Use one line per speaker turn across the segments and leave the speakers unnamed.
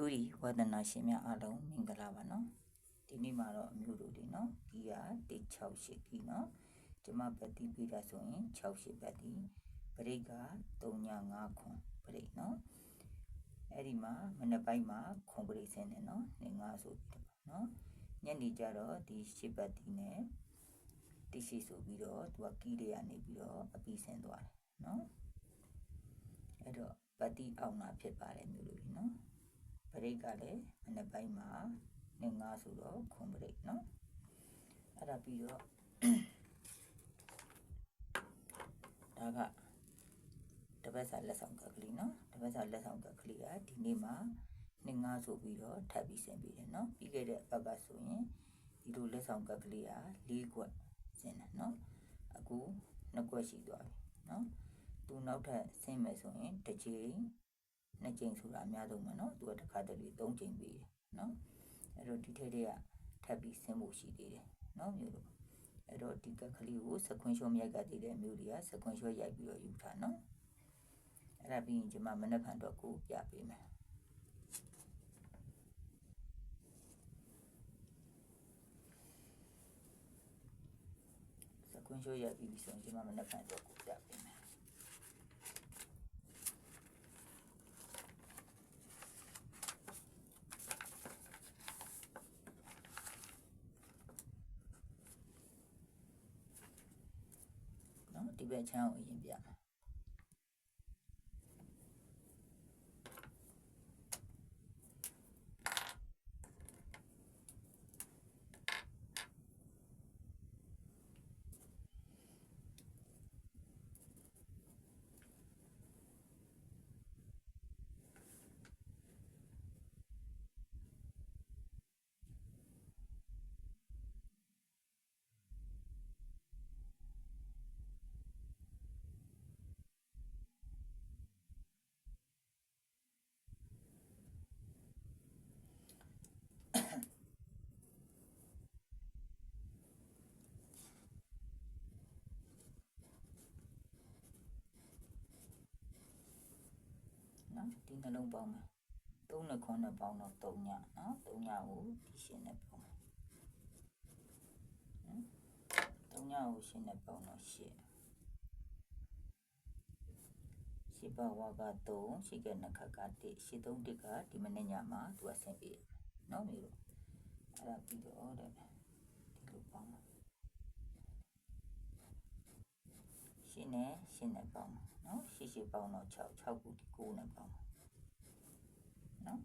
ဒူရီဝါဒနာရှင်များအားလုံးမင်္ဂလာပါနော်ဒီနေ့မှာတော့အမျိုးတို့တွေနော်ကီယာ168ကီနော်ကျမပတ်တိပြတာဆိုရင်68ပတ်တိပရိတ်က395ခွန်ပရိတ်နော်အဲ့ဒီမှာမနေ့ပိုင်းမှာခွန်ပရိတ်ဆင်းတယ်နော်နေငါဆိုပြီးတော့နော်ညနေကျတော့ဒီ8ပတ်တိနဲ့တိရှိဆိုပြီးတော့သူကကီတွေကနေပြီးတော့အပြီးဆင်းသွားတယ်နော်အဲ့တော့ပတ်တိအောင်တာဖြစ်ပါတယ်မျိုးတို့တွေနော် ပရိတ်ကလည်းမနေ့ပိုင်းမှာနေငါဆိုတော့ခွန်ပရိတ်နော်အဲ့ဒါပြီးတော့ဒါကတပတ်စာလက်ဆောင်ကကလေးနော်တပတ်စာလက်ဆောင်ကကလေးကဒီနေ့မှာနေငါဆိုပြီးတော့ထပ်ပြီးဆင်ပြီးတယ်နော်ပြီးခဲ့တဲ့ဘက်ကဆိုရင်ဒီလိုလက်ဆောင်ကကလေးက၄ခွက်ဆင်တယ်နော်အခုနှစ်ခွက်ရှိသွားပြီနော်သူနောက်ထပ်ဆင်းမယ်ဆိုရင်တစ်ချိန် နှစ်ချိန်ဆိုတာအများဆုံးပဲเนาะသူကတစ်ခါတလေ၃ချိန်ပေးတယ်เนาะအဲ့တော့ဒီထက်တည်းကထပ်ပြီးဆင်းဖို့ရှိသေးတယ်เนาะမျိုးတို့အဲ့တော့ဒီကကလေးကိုစကွန်ရှော့မြိုက်ကတည်တဲ့မျိုးတွေကစကွန်ရှော့ရိုက်ပြီးတော့ယူထားเนาะအဲ့ဒါပြီးရင်ကျွန်မမနက်ဖြန်တော့ကိုပြပေးမယ်စကွန်ရှော့ရိုက်ပြီးပြီဆိုရင်ကျွန်မမနက်ဖြန်တော့ နော်ဒီဘက်ချမ်းကိုအရ နော်ဒီနှလုံးပေါင်းမယ်3နဲ့9နဲ့ပေါင်းတော့3ညနော်3ညကိုဒီရှင်းနဲ့ပေါင်းမယ်နော်3ညကိုရှင်းနဲ့ပေါင်းတော့8ရှိပါဝါက3ရှိကနခက1ရှိ3တစ်ကဒီမနေ့ညမှာသူကဆင်းပြေနော်မျိုးလို့အဲ့ဒါပြီးတော့တဲ့ 8နဲ့8နဲ့ပေါင်းနော်8 8ပေါင်းတော့6 6ခုဒီ9နဲ့ပေါင်းနော်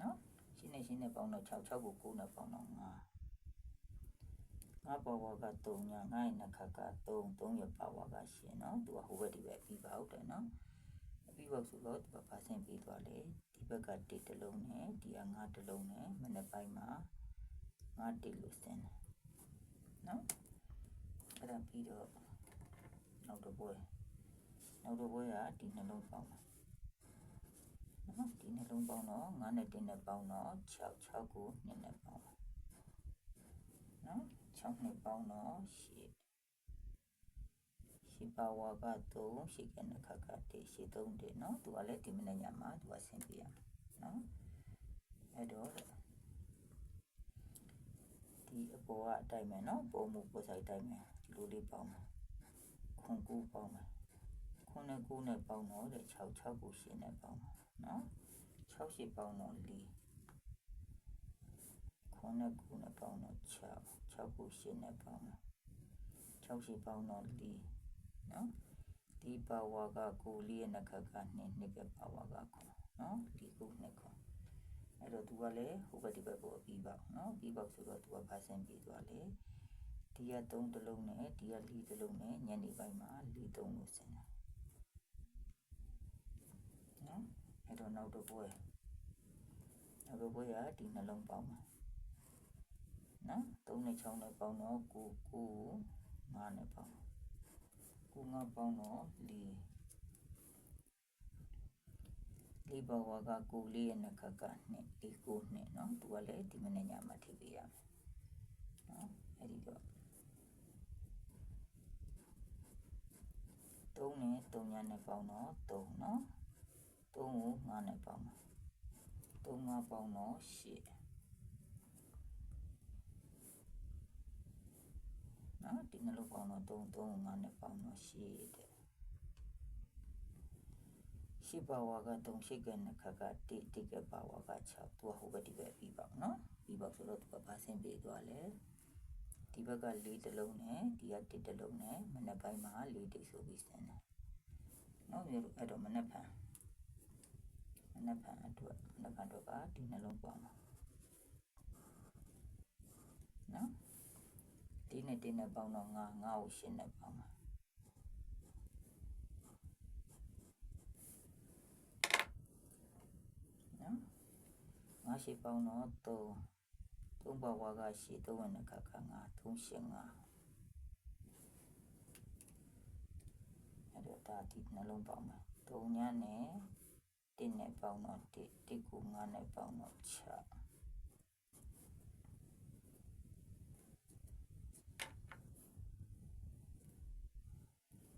နော်ရှင်းနေရှင်းနေပေါင်းတော့6 6ကို9နဲ့ပေါင်းတော့9ငါပေါ်ပေါ်က3ညာငါ့ရဲ့နှခက3 3ရဲ့ပါဝါကရှင်နော်သူကဟိုဘက်ဒီဘက်ပြီးပါဟုတ်တယ်နော်ပြီးပါဆိုတော့ဒီဘက်ပါဆင့်ပြီးသွားလေ ဘက်က1တလုံးနဲ့ဒီက5တလုံးနဲ့မနေ့ပိုင်းမှာ5တလို့စင်တယ်နော်အဲ့ဒါပြီးတော့နောက်တော့ပွဲနောက်တော့ပွဲကဒီနှလုံးပေါင်းမှာနော်ဒီနှလုံးပေါင်းတော့9နဲ့1နဲ့ပေါင်းတော့6 6ကို2နဲ့ပေါင်းမှာနော်6နဲ့ပေါင်းတော့8 ရှိပါဝါက3ရှိကနခကတေရှိ3တေနော်သူကလည်းဒီမနေ့ညမှာသူကဆင်ပြရမှာနော်အဲ့တော့ဒီအပေါ်ကအတိုင်းမယ်နော်ပုံမှုပုံဆိုင်တိုင်းမယ်ဒီလိုလေးပေါင်းမယ်ခွန်ကူပေါင်းမယ်ခွန်နဲ့ကူနဲ့ပေါင်းတော့တဲ့6 6ကိုရှင်းနဲ့ပေါင်းမယ်နော်6ရှင်းပေါင်းတော့4ခွန်နဲ့ကူနဲ့ပေါင်းတော့6 6ကိုရှင်းနဲ့ပေါင်းမယ်6ရှင်းပေါင်းတော့4 နော်ဒီပါဝါကကိုလေးရဲ့နှခကနှစ်နှစ်ကပါဝါကခွန်နော်ဒီကိုနှစ်ခွန်အဲ့တော့သူကလည်းဟိုဘက်ဒီဘက်ကိုအပြီးပေါက်နော်ပြီးပေါက်ဆိုတော့သူကပါဆင်ပြီးသွားလေဒီက3တလုံးနဲ့ဒီက4တလုံးနဲ့ညနေပိုင်းမှာ4 3လို့ဆင်တယ်နော်အဲ့တော့နောက်တော့ပွဲနောက်တော့ပွဲကဒီနှလုံးပေါင်းမှာနော်3နဲ့6နဲ့ပေါင်းတော့9 9 5နဲ့ပေါင်း ကိုငါပေါင်းတော့လေးလေးဘဝကကိုလေးရဲ့နှခကနှစ်ဒီကိုနှစ်နော်သူကလည်းဒီမနေ့ညမှာထိပေးရမယ်နော်အဲ့ဒီတော့သုံးနဲ့သုံးညာနဲ့ပေါင်းတော့သုံးနော်သုံးကိုငါနဲ့ပေါင်းပါသုံးငါပေါင်းတော့ရှစ် နော်ဒီနှလုံးပေါင်းတော့3 3 5နဲ့ပေါင်းတော့8တဲ့ရှိပါဝါက3ရှိကနခကတိတိကပါဝါက6သူကဟိုဘက်ဒီဘက်ပြီးပါနော်ပြီးပါဆိုတော့သူကဘာဆင်းပေးသွားလဲဒီဘက်က၄တလုံးနဲ့ဒီက1တလုံးနဲ့မနက်ပိုင်းမှာ၄တိတ်ဆိုပြီးဆင်းတယ်နော်မျိုးအဲ့တော့မနက်ဖြန်မနက်ဖြန်အတွက်မနက်ဖြန်တော့ကဒီနှလုံးပေါင်းပါနော် ဒီနဲ့ဒီနဲ့ပေါင်းတော့9 9ကို8နဲ့ပေါင်းပါနော်9ရှိပေါင်းတော့3 3ပါဝါကရှိ3ဝင်ခါခါ9 3ရှင်9အဲ့တော့ဒါဒီနှလုံးပေါင်းမယ်3ညနဲ့1နဲ့ပေါင်းတော့1 1ကို9နဲ့ပေါင်းတော့6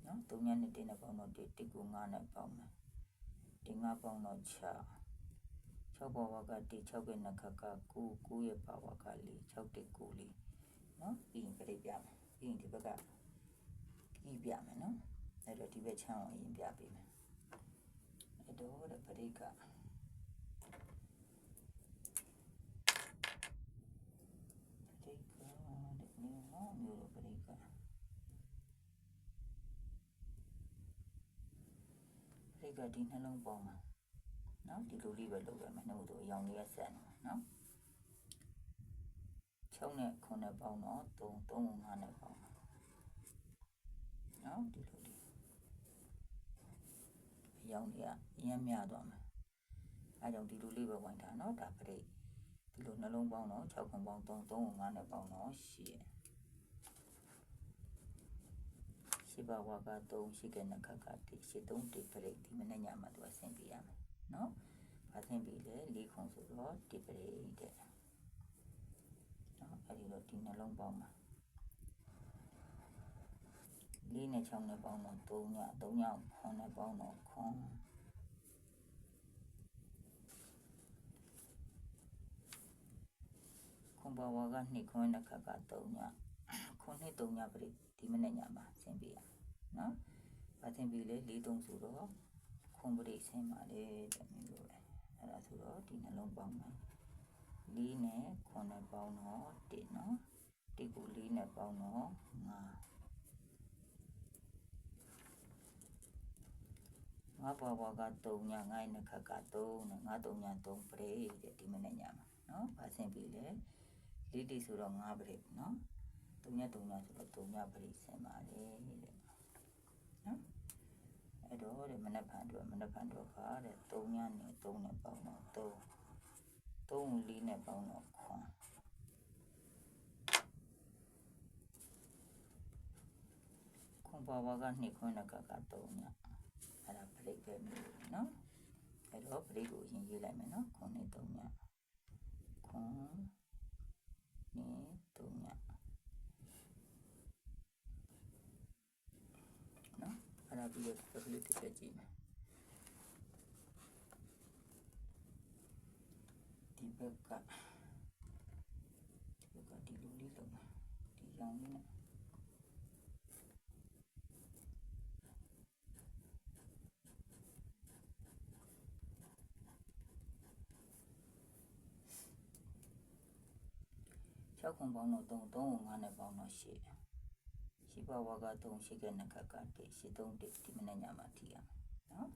နော်3ညနဲ့1နဲ့ပေါင်းတော့1 1ကို9နဲ့ပေါင်းမယ်ဒီ9ပေါင်းတော့6 6ပါဝါက1 6ကနခက9 9ရဲ့ပါဝါက4 6တိ9လေးနော်ပြီးရင်ပြိပြမယ်ပြီးရင်ဒီဘက်ကကြီးပြမယ်နော်အဲ့တော့ဒီဘက်ချမ်းကိုရင်ပြပေးမယ်အဲ့တော့တဲ့ပြိကပြိကတဲ့မျိုးနော်မျိုးပြိက ပြိကဒီနှလုံးပေါင်းမှာနော်ဒီလိုလေးပဲလုပ်ရမယ်နှုတ်တို့အရောင်လေးကဆက်နေမှာနော်6နဲ့9နဲ့ပေါင်းတော့3 3 5နဲ့ပေါင်းမှာနော်ဒီလိုလေးအရောင်လေးကအရင်မြသွားမယ်အဲကြောင့်ဒီလိုလေးပဲဝိုင်းထားနော်ဒါပရိဒီလိုနှလုံးပေါင်းတော့6ခွန်ပေါင်း3 3 5နဲ့ပေါင်းတော့8 ရှိပါဝါက3ရှိကနခကတိရှိ3တိပရိဒီမနေ့ညမှာသူအဆင်ပြေရမယ်နော်။ဘာသင်ပြီလဲ၄ခုဆိုတော့ဒီပရိတဲ့။နော်အဲဒီတော့ဒီနှလုံးပေါင်းမှာ၄နဲ့6နဲ့ပေါင်းတော့3ည3ည9နဲ့ပေါင်းတော့ခွန်ခွန်ဘဝက2ခွန်းနဲ့ခက်က3ည ခွန်နှစ်3ညပရိဒီမနေ့ညမှာဆင်ပြရနော်။ဘာသင်ပြီလဲ၄3ဆိုတော့ခွန်ပရိဆင်းပါလေတဲ့မျိုးလိုပဲအဲ့ဒါဆိုတော့ဒီနှလုံးပေါင်းမယ်၄နဲ့9နဲ့ပေါင်းတော့1နော်1ကို4နဲ့ပေါင်းတော့5ငါဘဝက3ညငါ့နဲ့ခက်က3နဲ့ငါ3ည3ပရိတဲ့ဒီမနေ့ညမှာနော်ဗာဆင်ပြီလေလေးတိဆိုတော့5ပရိနော် 3ည3ညဆိုတော့3ညပရိဆင်ပါလေတဲ့နော်အဲ့တော့တဲ့မနက်ဖြန်အတွက်မနက်ဖြန်အတွက်ကတဲ့3ညနဲ့3နဲ့ပေါင်းတော့3 3 4နဲ့ပေါင်းတော့ခွန်ခွန်ပါဝါက2ခွန်းနဲ့ကက3ညအဲ့ဒါပရိတ်ပဲမျိုးနော်အဲ့တော့ပရိတ်ကိုရင်ရေးလိုက်မယ်နော်ခွန်နဲ့3ညခွန်နဲ့3ည အဲ့ဒါပြီးတော့ပကလေးတစ်ချက်ကြည့်မယ်ဒီဘက်ကဒီဘက်ကဒီလိုလေးလုပ်မှာဒီရောင်လေးနဲ့6ခွန်ပေါင်းတော့3 3 5နဲ့ပေါင်းတော့8 ရှိဘဝက3ရှိခဲ့နှစ်ခက်ကတည်းရှိ3တည်းဒီမနေ့ညမှာထီရမယ်နော်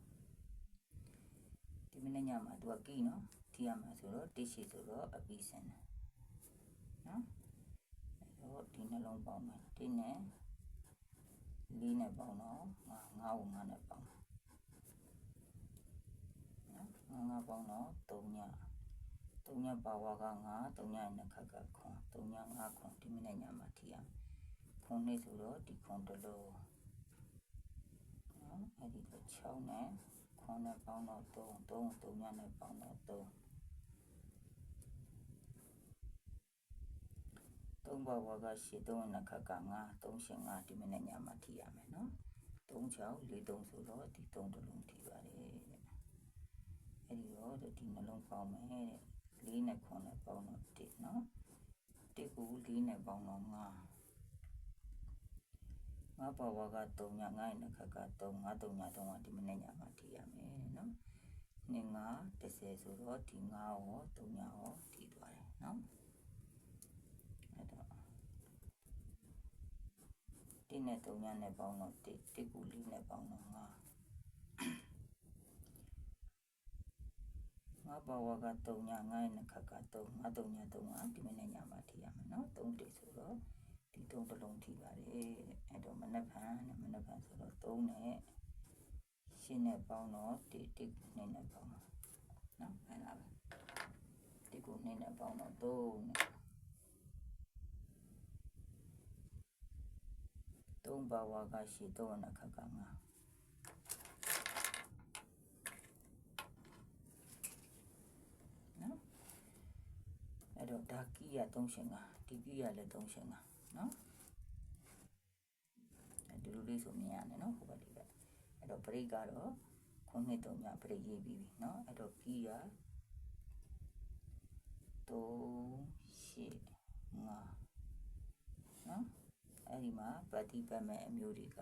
ဒီမနေ့ညမှာသူကကီးနော်ထီရမှာဆိုတော့တိရှိဆိုတော့အပီးစင်တယ်နော်အဲ့တော့ဒီနှလုံးပေါင်းမယ်ဒီနဲ့လေးနဲ့ပေါင်းတော့ငါငါ့ကိုငါနဲ့ပေါင်းနော်ငါငါပေါင်းတော့3ည3ညပါဝါကငါ3ညနှစ်ခက်ကခွန်3ည5ခွန်ဒီမနေ့ညမှာထီရမယ် ခွန်လေးဆိုတော့ဒီခွန်တစ်လုံးနော်အဲ့ဒီတော့6နဲ့ခွန်နဲ့ပေါင်းတော့3 3 3ညနဲ့ပေါင်းတော့3 3ဘဝကရှိ3နှစ်ခက်က9 3ရှင်5ဒီမနေ့ညမှာထိရမယ်နော်36 43ဆိုတော့ဒီ3တလုံးထိပါတယ်တဲ့အဲ့ဒီတော့ဒီနှလုံးပေါင်းမယ်တဲ့4နဲ့9နဲ့ပေါင်းတော့1နော်1ကို4နဲ့ပေါင်းတော့5ငါ ပါဝါက3ညငါ့ရဲ့နှခက်က3 5 3ည3ကဒီမနေ့ညမှာထိရမယ်နော်2 5 10ဆိုတော့ဒီ9ရော3ညရောထိသွားတယ်နော်အဲ့တော့1နဲ့3ညနဲ့ပေါင်းတော့1 1ကို4နဲ့ပေါင်းတော့5ငါပါဝါက3ညငါ့ရဲ့နှခက်က3 5 3ည3ကဒီမနေ့ညမှာထိရမယ်နော်3တိဆိုတော့ဒီ3တစ်လုံးထိပါတယ်တဲ့အဲ့တော့မ နက်ဖြန်နဲ့မနက်ဖြန်ဆိုတော့3နဲ့ရှင်းနဲ့ပေါင်းတော့1 1နဲ့နဲ့ပေါင်းတော့နော်အဲ့ဒါပဲ1ကို2နဲ့ပေါင်းတော့3နဲ့3ပါဝါကရှိ3နဲ့ခက်က5နော်အဲ့တော့ဒါကီရ3ရှင်ကဒီကီရလည်း3ရှင်ကနော်အဲဒီ လိုလေးဆိုမြင်ရတယ်နော်ဟိုဘက်လေးကအဲ့တော့ break ကတော့ခုနှစ်3ည break ရေးပြီးပြီနော်အဲ့တော့ကီရ3 8 5နော်အဲ့ဒီမှာပတ်တိပတ်မဲ့အမျိုးတွေက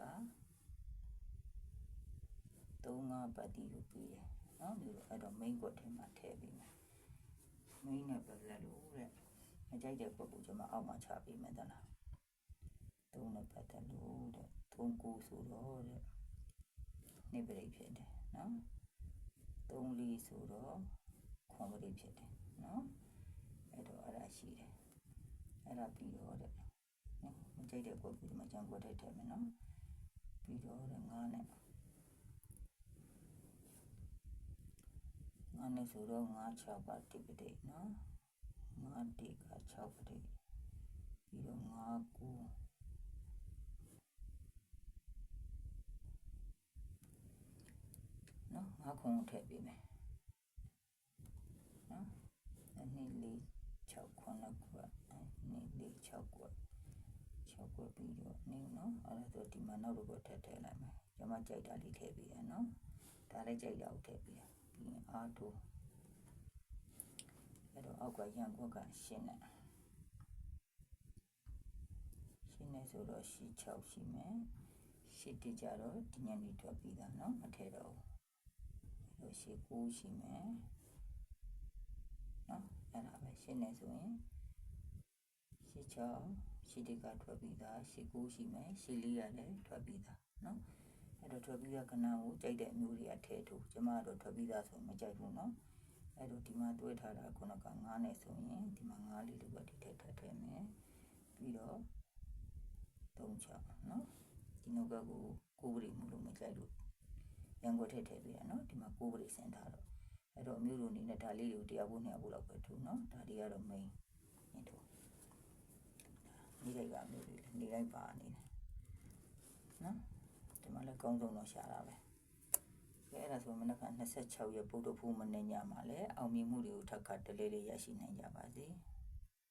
3 5ပတ်တိကိုပြီးတယ်နော်မျိုးတော့အဲ့တော့ main ကွက်ထဲမှာထည့်ပြီးမယ် main နဲ့ပတ်သက်လို့တဲ့မကြိုက်တဲ့ကွက်ကိုကျွန်မအောက်မှာချပေးမယ်တလား3နဲ့ပတ်သက်လို့တဲ့ 3 9ဆိုတော့တဲ့နေပရိတ်ဖြစ်တယ်နော်3 4ဆိုတော့ခွန်ပရိတ်ဖြစ်တယ်နော်အဲ့တော့အဲ့ဒါရှိတယ်အဲ့ဒါပြီးတော့တဲ့နော်မကြိုက်တဲ့ကွက်ကိုဒီမှာကြံကွက်ထည့်ထည့်မယ်နော်ပြီးတော့တဲ့9နဲ့ငါနဲ့ဆိုတော့9 6ပါတိပတိနော်9တိက6ပတိပြီးတော့9 9 နော်ငါးခုံကိုထည့်ပေးမယ်နော်နှစ်လေး6ခုနှစ်ခုနှစ်လေး6ခု6ခုပြီးတော့နေနော်အဲ့ဒါဆိုဒီမှာနောက်တစ်ခုထည့်ထည့်လိုက်မယ်ကျွန်မကြိုက်တာလေးထည့်ပေးရနော်ဒါလည်းကြိုက်တာကိုထည့်ပေးရပြီးရင်အာတိုအဲ့တော့အောက်ကရန်ကွက်ကရှင်းတယ်ရှင်းနေဆိုတော့ရှီ6ရှိမယ်ရှစ်တကြတော့ဒီညနေထွက်ပြီးတာနော်မထည့်တော့ဘူး ရှိ9ရှိမယ်နော်အဲ့ဒါပဲရှင်းနေဆိုရင်ရှင်းချောရှင်းတကထွက်ပြီးသားရှင်း9ရှိမယ်ရှင်းလေးရတယ်ထွက်ပြီးသားနော်အဲ့တော့ထွက်ပြီးသားခဏကိုကြိုက်တဲ့အမျိုးတွေအထဲထိုးကျမကတော့ထွက်ပြီးသားဆိုမကြိုက်ဘူးနော်အဲ့တော့ဒီမှာတွဲထားတာခုနက9နဲ့ဆိုရင်ဒီမှာ9လေးလိုပဲဒီထက်ထပ်ထည့်မယ်ပြီးတော့3ချောင်းနော်ဒီနောက်ကကိုကိုယ်ပရိမှုလို့မကြိုက်လို့ ရန်ကုန်ထည့်ထည့်ပေးတာနော်ဒီမှာကိုးပရိစင်ထားတော့အဲ့တော့အမျိုးတို့အနေနဲ့ဒါလေးတွေကိုတရားဖို့နှစ်ယောက်ဖို့လောက်ပဲထုနော်ဒါတွေကတော့ main နေထုနေလိုက်ပါမျိုးတွေနေလိုက်ပါအနေနဲ့နော်ဒီမှာလည်းကောင်းဆုံးတော့ရှာတာပဲကဲအဲ့ဒါဆိုမနက်က26ရက်ပုဒ်တို့ဖို့မနေ့ညမှာလည်းအောင်မြင်မှုတွေကိုထပ်ခါတလေးလေးရရှိနိုင်ကြပါစေ။